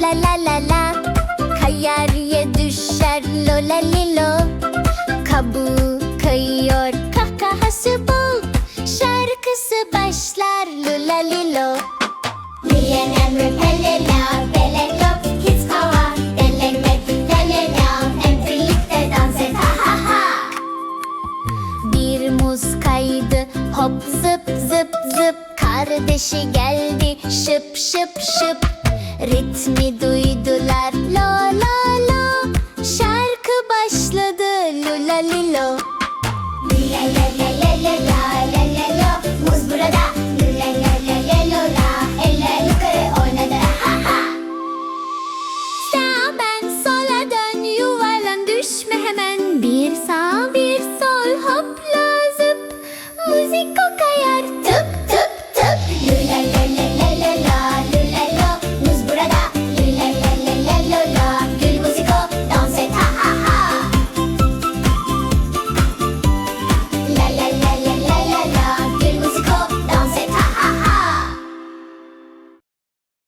la la la la. Kayar ya düşer lo la li lo. Kabuğu kayıyor kahkahası bul Şarkısı başlar lo la li lo. Ha ha. Bir muz kaydı hop zıp zıp zıp. Kardeşi geldi şıp şıp şıp Ritmi duydular